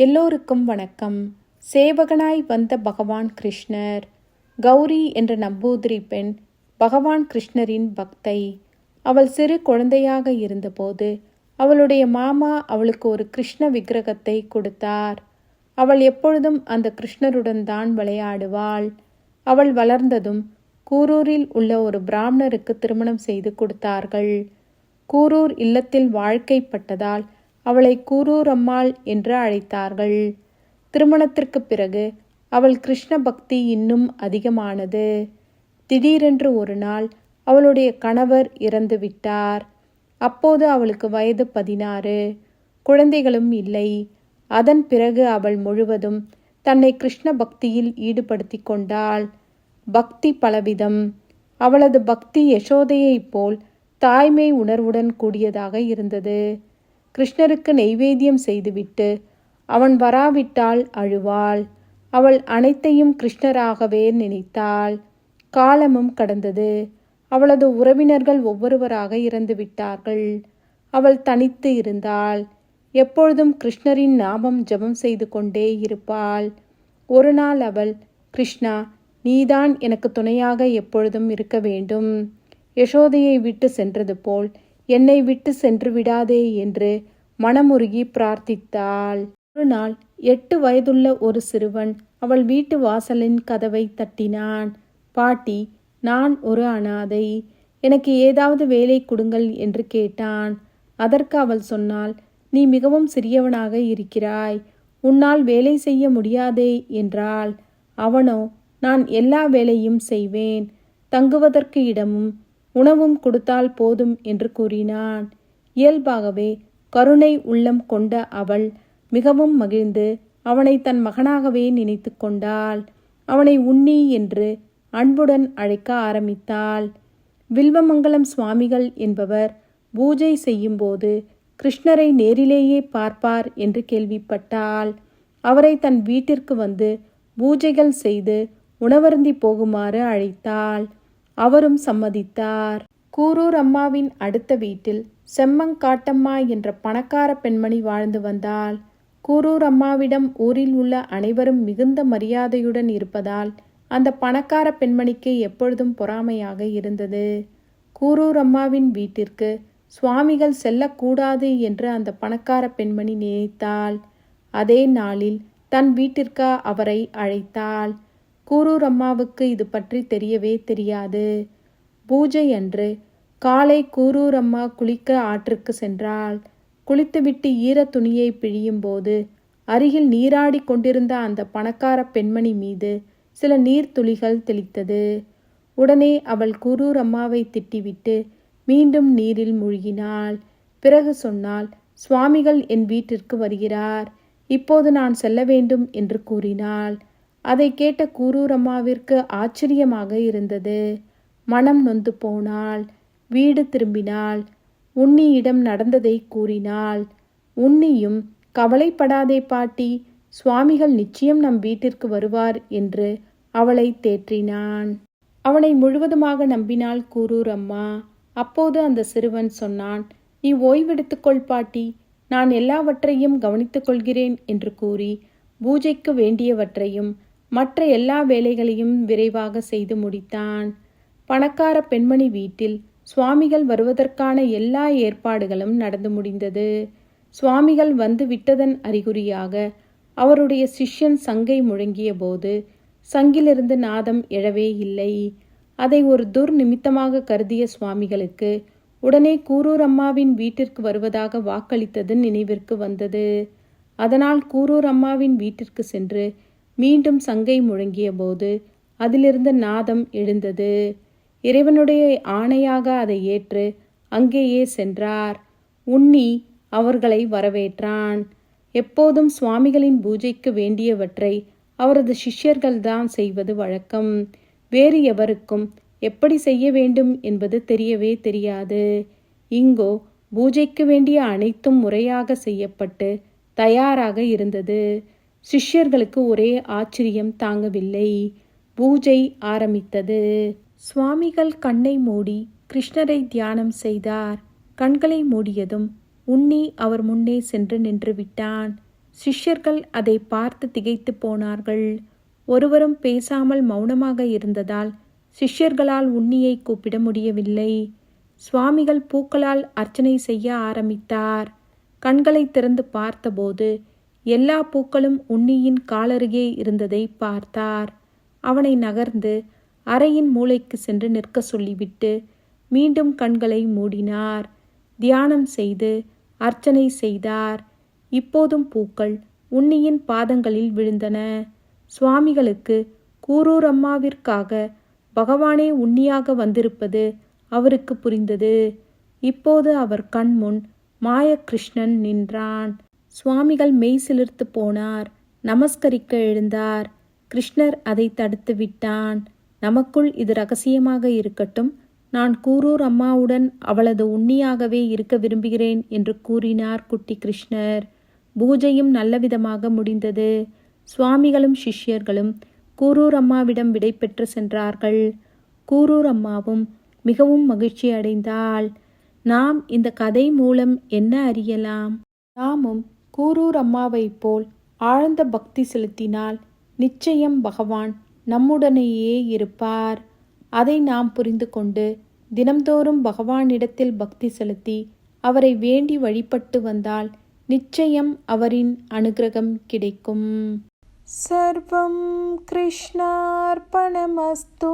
எல்லோருக்கும் வணக்கம். சேவகனாய் வந்த பகவான் கிருஷ்ணர். கௌரி என்ற நம்பூதிரி பெண் பகவான் கிருஷ்ணரின் பக்தை. அவள் சிறு குழந்தையாக இருந்தபோது அவளுடைய மாமா அவளுக்கு ஒரு கிருஷ்ண விக்கிரகத்தை கொடுத்தார். அவள் எப்பொழுதும் அந்த கிருஷ்ணருடன் தான் விளையாடுவாள். அவள் வளர்ந்ததும் கூரூரில் உள்ள ஒரு பிராமணருக்கு திருமணம் செய்து கொடுத்தார்கள். கூரூர் இல்லத்தில் வாழ்க்கைப்பட்டதால் அவளை கூரூரம்மாள் என்று அழைத்தார்கள். திருமணத்திற்கு பிறகு அவள் கிருஷ்ண பக்தி இன்னும் அதிகமானது. திடீரென்று ஒரு நாள் அவளுடைய கணவர் இறந்து விட்டார். அப்போது அவளுக்கு வயது பதினாறு. குழந்தைகளும் இல்லை. அதன் பிறகு அவள் முழுவதும் தன்னை கிருஷ்ண பக்தியில் ஈடுபடுத்தி கொண்டாள். பக்தி பலவிதம். அவளது பக்தி யசோதையைப் போல் தாய்மை உணர்வுடன் கூடியதாக இருந்தது. கிருஷ்ணருக்கு நெய்வேத்தியம் செய்துவிட்டு அவன் வராவிட்டால் அழுவாள். அவள் அனைத்தையும் கிருஷ்ணராகவே நினைத்தாள். காலமும் கடந்தது. அவளது உறவினர்கள் ஒவ்வொருவராக இறந்து விட்டார்கள். அவள் தனித்து இருந்தாள். எப்பொழுதும் கிருஷ்ணரின் நாமம் ஜெபம் செய்து கொண்டே இருப்பாள். ஒரு நாள் அவள் கிருஷ்ணா நீதான் எனக்கு துணையாக எப்பொழுதும் இருக்க வேண்டும். யசோதையை விட்டு சென்றது போல் என்னை விட்டு சென்று விடாதே என்று மனமுருகி பிரார்த்தித்தாள். ஒரு நாள் எட்டு வயதுள்ள ஒரு சிறுவன் அவள் வீட்டு வாசலின் கதவை தட்டினான். பாட்டி நான் ஒரு அனாதை. எனக்கு ஏதாவது வேலை கொடுங்கள் என்று கேட்டான். அதற்கு அவள் சொன்னாள் நீ மிகவும் சிறியவனாக இருக்கிறாய். உன்னால் வேலை செய்ய முடியாதே என்றாள். அவனோ நான் எல்லா வேலையும் செய்வேன். தங்குவதற்கு இடமும் உணவும் கொடுத்தால் போதும் என்று கூறினான். இயல்பாகவே கருணை உள்ளம் கொண்ட அவள் மிகவும் மகிழ்ந்து அவனை தன் மகனாகவே நினைத்து கொண்டாள். அவனை உண்ணி என்று அன்புடன் அழைக்க ஆரம்பித்தாள். வில்வமங்கலம் சுவாமிகள் என்பவர் பூஜை செய்யும்போது கிருஷ்ணரை நேரிலேயே பார்ப்பார் என்று கேள்விப்பட்டாள். அவரை தன் வீட்டிற்கு வந்து பூஜைகள் செய்து உணவருந்தி போகுமாறு அழைத்தாள். அவரும் சம்மதித்தார். கூரூர் அம்மாவின் அடுத்த வீட்டில் செம்மங்காட்டம்மா என்ற பணக்கார பெண்மணி வாழ்ந்து வந்தாள். கூரூர் அம்மாவிடம் ஊரில் உள்ள அனைவரும் மிகுந்த மரியாதையுடன் இருப்பதால் அந்த பணக்கார பெண்மணிக்கு எப்பொழுதும் பொறாமையாக இருந்தது. கூரூர் அம்மாவின் வீட்டிற்கு சுவாமிகள் செல்லக்கூடாது என்று அந்த பணக்கார பெண்மணி நினைத்தாள். அதே நாளில் தன் வீட்டிற்கு அவரை அழைத்தாள். கூரூர் அம்மாவுக்கு இது பற்றி தெரியவே தெரியாது. பூஜை அன்று காலை கூரூர் அம்மா குளிக்க ஆற்றுக்கு சென்றாள். குளித்துவிட்டு ஈர துணியை பிழியும்போது அருகில் நீராடி கொண்டிருந்த அந்த பணக்கார பெண்மணி மீது சில நீர்த்துளிகள் தெளித்தது. உடனே அவள் கூரூர் அம்மாவை திட்டிவிட்டு மீண்டும் நீரில் மூழ்கினாள். பிறகு சொன்னால் சுவாமிகள் என் வீட்டிற்கு வருகிறார். இப்போது நான் செல்ல வேண்டும் என்று கூறினாள். அதை கேட்ட கூரூரம்மாவிற்கு ஆச்சரியமாக இருந்தது. மனம் நொந்து போனாள். வீடு திரும்பினாள். உன்னியிடம் நடந்ததை கூறினாள். உன்னியும் கவலைப்படாதே பாட்டி. சுவாமிகள் நிச்சயம் நம் வீட்டிற்கு வருவார் என்று அவளை தேற்றினான். அவனை முழுவதுமாக நம்பினாள் கூரூர் அம்மா. அப்போது அந்த சிறுவன் சொன்னான் நீ ஓய்வெடுத்துக்கொள் பாட்டி. நான் எல்லாவற்றையும் கவனித்துக் கொள்கிறேன் என்று கூறி பூஜைக்கு வேண்டியவற்றையும் மற்ற எல்லா வேலைகளையும் விரைவாக செய்து முடித்தான். பணக்கார பெண்மணி வீட்டில் சுவாமிகள் வருவதற்கான எல்லா ஏற்பாடுகளும் நடந்து முடிந்தது. சுவாமிகள் வந்து விட்டதன் அறிகுறியாக அவருடைய சிஷ்யன் சங்கை முழங்கிய போது சங்கிலிருந்து நாதம் எழவே இல்லை. அதை ஒரு துர் நிமித்தமாக கருதிய சுவாமிகளுக்கு உடனே கூரூர் அம்மாவின் வீட்டிற்கு வருவதாக வாக்களித்தது நினைவிற்கு வந்தது. அதனால் கூரூர் அம்மாவின் வீட்டிற்கு சென்று மீண்டும் சங்கை முழங்கிய போது அதிலிருந்து நாதம் எழுந்தது. இறைவனுடைய ஆணையாக அதை ஏற்று அங்கேயே சென்றார். உண்ணி அவர்களை வரவேற்றான். எப்போதும் சுவாமிகளின் பூஜைக்கு வேண்டியவற்றை அவரது சிஷ்யர்கள்தான் செய்வது வழக்கம். வேறு எவருக்கும் எப்படி செய்ய வேண்டும் என்பது தெரியவே தெரியாது. இங்கோ பூஜைக்கு வேண்டிய அனைத்தும் முறையாக செய்யப்பட்டு தயாராக இருந்தது. சிஷ்யர்களுக்கு ஒரே ஆச்சரியம் தாங்கவில்லை. பூஜை ஆரம்பித்தது. சுவாமிகள் கண்ணை மூடி கிருஷ்ணரை தியானம் செய்தார். கண்களை மூடியதும் உண்ணி அவர் முன்னே சென்று நின்று விட்டான். சிஷ்யர்கள் அதை பார்த்து திகைத்து போனார்கள். ஒருவரும் பேசாமல் மௌனமாக இருந்ததால் சிஷ்யர்களால் உன்னியை கூப்பிட முடியவில்லை. சுவாமிகள் பூக்களால் அர்ச்சனை செய்ய ஆரம்பித்தார். கண்களை திறந்து பார்த்தபோது எல்லா பூக்களும் உன்னியின் காலருகே இருந்ததை பார்த்தார். அவனை நகர்ந்து அறையின் மூலைக்கு சென்று நிற்க சொல்லிவிட்டு மீண்டும் கண்களை மூடினார். தியானம் செய்து அர்ச்சனை செய்தார். இப்போதும் பூக்கள் உன்னியின் பாதங்களில் விழுந்தன. சுவாமிகளுக்கு கூரூர் அம்மாவிற்காக பகவானே உன்னியாக வந்திருப்பது அவருக்கு புரிந்தது. இப்போது அவர் கண்முன் மாயகிருஷ்ணன் நின்றான். சுவாமிகள் மெய் சிலிர்த்து போனார். நமஸ்கரிக்க எழுந்தார். கிருஷ்ணர் அதை தடுத்து விட்டான். நமக்குள் இது ரகசியமாக இருக்கட்டும். நான் கூரூர் அம்மாவுடன் அவளது உண்ணியாகவே இருக்க விரும்புகிறேன் என்று கூறினார் குட்டி கிருஷ்ணர். பூஜையும் நல்லவிதமாக முடிந்தது. சுவாமிகளும் சிஷ்யர்களும் கூரூர் அம்மாவிடம் விடை பெற்று சென்றார்கள். கூரூர் அம்மாவும் மிகவும் மகிழ்ச்சி அடைந்தாள். நாம் இந்த கதை மூலம் என்ன அறியலாம்? நாமும் கூரூர் அம்மாவைப் போல் ஆழ்ந்த பக்தி செலுத்தினால் நிச்சயம் பகவான் நம்முடனேயே இருப்பார். அதை நாம் புரிந்து கொண்டு தினம்தோறும் பகவானிடத்தில் பக்தி செலுத்தி அவரை வேண்டி வழிபட்டு வந்தால் நிச்சயம் அவரின் அனுகிரகம் கிடைக்கும். சர்வம் கிருஷ்ணார்பணமஸ்து.